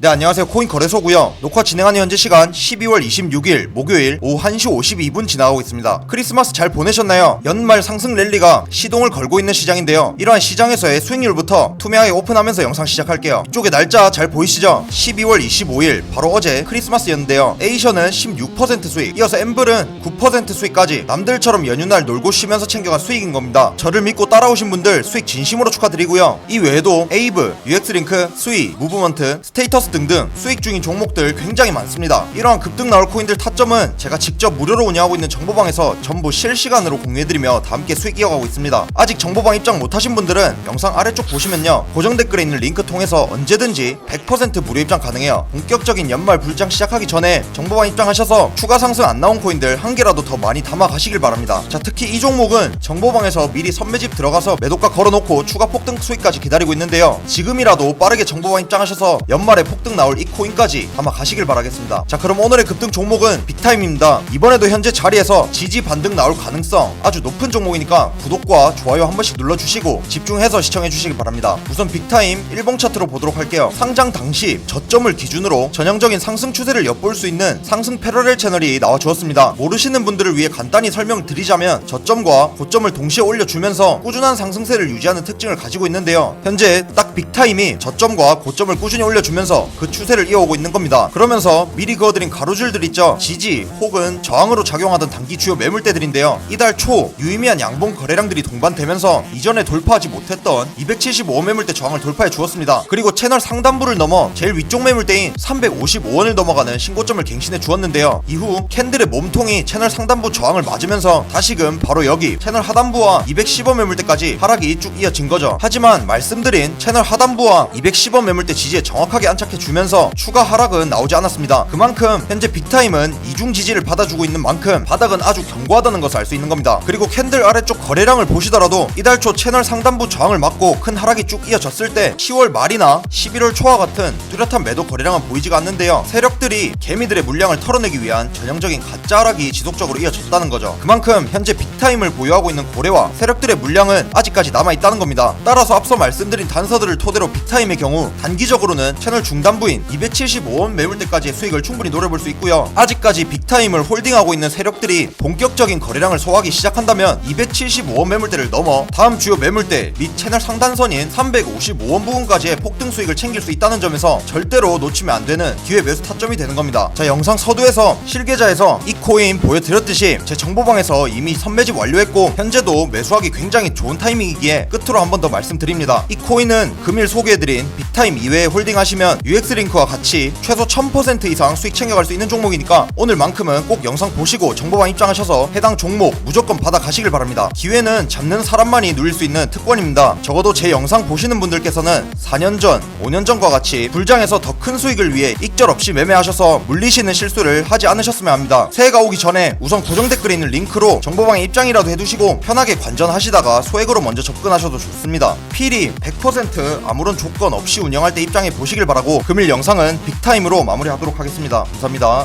네 안녕하세요. 코인 거래소고요. 녹화 진행하는 현재 시간 12월 26일 목요일 오후 1시 52분 지나가고 있습니다. 크리스마스 잘 보내셨나요? 연말 상승 랠리가 시동을 걸고 있는 시장인데요. 이러한 시장에서의 수익률부터 투명하게 오픈하면서 영상 시작할게요. 이쪽에 날짜 잘 보이시죠? 12월 25일 바로 어제 크리스마스였는데요. 에이션은 16% 수익 이어서 엠블은 9% 수익까지 남들처럼 연휴날 놀고 쉬면서 챙겨간 수익인 겁니다. 저를 믿고 따라오신 분들 수익 진심으로 축하드리고요. 이 외에도 에이브, UX링크, 스위, 무브먼트, 스테이터스 등등 수익 중인 종목들 굉장히 많습니다. 이러한 급등 나올 코인들 타점은 제가 직접 무료로 운영하고 있는 정보방에서 전부 실시간으로 공유해드리며 다 함께 수익 이어가고 있습니다. 아직 정보방 입장 못하신 분들은 영상 아래쪽 보시면요. 고정 댓글에 있는 링크 통해서 언제든지 100% 무료 입장 가능해요. 본격적인 연말 불장 시작하기 전에 정보방 입장하셔서 추가 상승 안 나온 코인들 한 개라도 더 많이 담아 가시길 바랍니다. 자 특히 이 종목은 정보방에서 미리 선매집 들어가서 매도가 걸어놓고 추가 폭등 수익까지 기다리고 있는데요. 지금이라도 빠르게 정보방 입장하셔서 연말에 폭등 나올 이 코인까지 담아 가시길 바라겠습니다. 자 그럼 오늘의 급등 종목은 빅타임입니다. 이번에도 현재 자리에서 지지 반등 나올 가능성 아주 높은 종목이니까 구독과 좋아요 한 번씩 눌러주시고 집중해서 시청해 주시기 바랍니다. 우선 빅타임 일봉 차트로 보도록 할게요. 상장 당시 저점을 기준으로 전형적인 상승 추세를 엿볼 수 있는 상승 패러렐 채널이 나와 주었습니다. 모르시는 분들을 위해 간단히 설명을 드리자면 저점과 고점을 동시에 올려주면서 꾸준한 상승세를 유지하는 특징을 가지고 있는데요. 현재 딱 빅타임이 저점과 고점을 꾸준히 올려주면서 그 추세를 이어오고 있는 겁니다. 그러면서 미리 그어드린 가로줄들 있죠. 지지 혹은 저항으로 작용하던 단기 주요 매물대들인데요. 이달 초 유의미한 양봉 거래량들이 동반되면서 이전에 돌파하지 못했던 275원 매물대 저항을 돌파해 주었습니다. 그리고 채널 상단부를 넘어 제일 위쪽 매물대인 355원을 넘어가는 신고점을 갱신해 주었는데요. 이후 캔들의 몸통이 채널 상단부 저항을 맞으면서 다시금 바로 여기 채널 하단부와 210원 매물대까지 하락이 쭉 이어진 거죠. 하지만 말씀드린 채널 하단부와 210원 매물대 지지에 정확하게 안착해 주면서 추가 하락은 나오지 않았습니다. 그만큼 현재 빅타임은 이중 지지를 받아주고 있는 만큼 바닥은 아주 견고하다는 것을 알 수 있는 겁니다. 그리고 캔들 아래쪽 거래량을 보시더라도 이달 초 채널 상단부 저항을 맞고 큰 하락이 쭉 이어졌을 때 10월 말이나 11월 초와 같은 뚜렷한 매도 거래량은 보이지가 않는데요. 세력들이 개미들의 물량을 털어내기 위한 전형적인 가짜 하락이 지속적으로 이어졌다는 거죠. 그만큼 현재 빅타임을 보유하고 있는 고래와 세력들의 물량은 아직까지 남아 있다는 겁니다. 따라서 앞서 말씀드린 단서들을 토대로 빅타임의 경우 단기적으로는 채널 중단 부인 275원 매물대까지의 수익을 충분히 노려볼 수 있고요. 아직까지 빅타임을 홀딩하고 있는 세력들이 본격적인 거래량을 소화하기 시작한다면 275원 매물대를 넘어 다음 주요 매물대 및 채널 상단선인 355원 부근까지의 폭등 수익을 챙길 수 있다는 점에서 절대로 놓치면 안 되는 기회 매수 타점이 되는 겁니다. 자 영상 서두에서 실계좌에서 이 코인 보여드렸듯이 제 정보방에서 이미 선매집 완료했고 현재도 매수하기 굉장히 좋은 타이밍이기에 끝으로 한 번 더 말씀드립니다. 이 코인은 금일 소개해드린 빅타임 이외에 홀딩하시면 UX링크와 같이 최소 1000% 이상 수익 챙겨갈 수 있는 종목이니까 오늘만큼은 꼭 영상 보시고 정보방 입장하셔서 해당 종목 무조건 받아 가시길 바랍니다. 기회는 잡는 사람만이 누릴 수 있는 특권입니다. 적어도 제 영상 보시는 분들께서는 4년 전, 5년 전과 같이 불장에서 더 큰 수익을 위해 익절 없이 매매하셔서 물리시는 실수를 하지 않으셨으면 합니다. 새해가 오기 전에 우선 고정 댓글에 있는 링크로 정보방에 입장이라도 해두시고 편하게 관전하시다가 소액으로 먼저 접근하셔도 좋습니다. 필히 100% 아무런 조건 없이 운영할 때 입장해 보시길 바라고 금일 영상은 빅타임으로 마무리하도록 하겠습니다. 감사합니다.